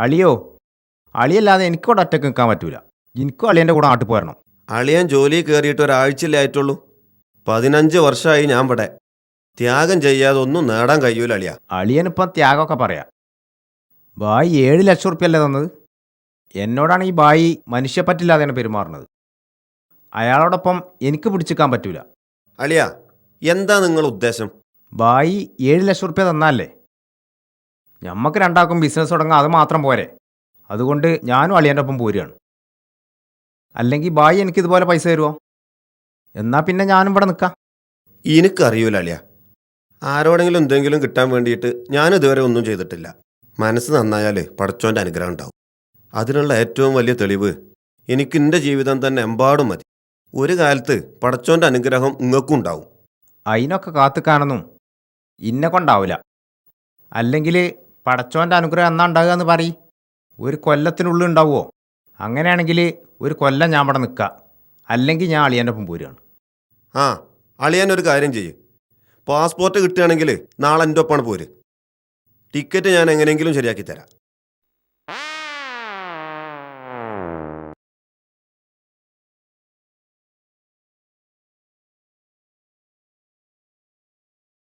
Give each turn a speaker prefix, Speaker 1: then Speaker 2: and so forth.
Speaker 1: അളിയോ അളിയല്ലാതെ എനിക്കിവിടെ ഒറ്റയ്ക്ക് നിൽക്കാൻ പറ്റൂല. എനിക്കും അളിയന്റെ കൂടെ നാട്ടിൽ പോരണം.
Speaker 2: അളിയൻ ജോലി കയറിയിട്ട് ഒരാഴ്ചയിലേ ആയിട്ടുള്ളൂ. പതിനഞ്ച് വർഷമായി ഞാൻ ഇവിടെ. ത്യാഗം ചെയ്യാതെ ഒന്നും നേടാൻ കഴിയൂല അളിയ.
Speaker 1: അളിയനിപ്പം ത്യാഗമൊക്കെ പറയാം. ബായി ഏഴ് ലക്ഷം ഉറുപ്പ്യല്ലേ തന്നത്? എന്നോടാണ് ഈ ബായി മനുഷ്യപ്പറ്റില്ലാതെയാണ് പെരുമാറുന്നത്. അയാളോടൊപ്പം എനിക്ക് പിടിച്ചിക്കാൻ പറ്റൂല.
Speaker 2: അളിയ എന്താ നിങ്ങൾ ഉദ്ദേശം?
Speaker 1: ബായി ഏഴ് ലക്ഷം ഉറുപ്പ്യ തന്നല്ലേ ഞമ്മക്ക് രണ്ടാക്കും ബിസിനസ് തുടങ്ങാൻ അത് മാത്രം പോരെ. അതുകൊണ്ട് ഞാനും അളിയന്റെ ഒപ്പം പോരുകയാണ്. അല്ലെങ്കിൽ ബായി എനിക്കിതുപോലെ പൈസ തരുമോ എന്നാൽ പിന്നെ ഞാനും ഇവിടെ നിൽക്കാം
Speaker 2: എനിക്കറിയൂല അളിയ. ആരോടെങ്കിലും എന്തെങ്കിലും കിട്ടാൻ വേണ്ടിയിട്ട് ഞാൻ ഇതുവരെ ഒന്നും ചെയ്തിട്ടില്ല. മനസ്സ് നന്നായാൽ പടച്ചോന്റെ അനുഗ്രഹം ഉണ്ടാവും. അതിനുള്ള ഏറ്റവും വലിയ തെളിവ് എനിക്ക് എന്റെ ജീവിതം തന്നെ എമ്പാടും മതി. ഒരു കാലത്ത് പടച്ചോന്റെ അനുഗ്രഹം നിങ്ങൾക്കും ഉണ്ടാവും.
Speaker 1: അതിനൊക്കെ കാത്തുക്കാനൊന്നും ഇന്നെ കൊണ്ടാവില്ല അല്ലെങ്കിൽ പടച്ചോന്റെ അനുഗ്രഹം എന്നാ ഉണ്ടാകുക എന്ന് പറയും. ഒരു കൊല്ലത്തിനുള്ളിൽ ഉണ്ടാവുമോ അങ്ങനെയാണെങ്കിൽ ഒരു കൊല്ലം ഞാൻ അവിടെ നിൽക്കുക. അല്ലെങ്കിൽ ഞാൻ അളിയന്റെ ഒപ്പം പോരുകയാണ്.
Speaker 2: ആ അളിയാൻ ഒരു കാര്യം ചെയ്യും. പാസ്പോർട്ട് കിട്ടുകയാണെങ്കിൽ നാളെ എന്റെ ഒപ്പമാണ് പോര്. ടിക്കറ്റ് ഞാൻ എങ്ങനെയെങ്കിലും ശരിയാക്കി തരാം.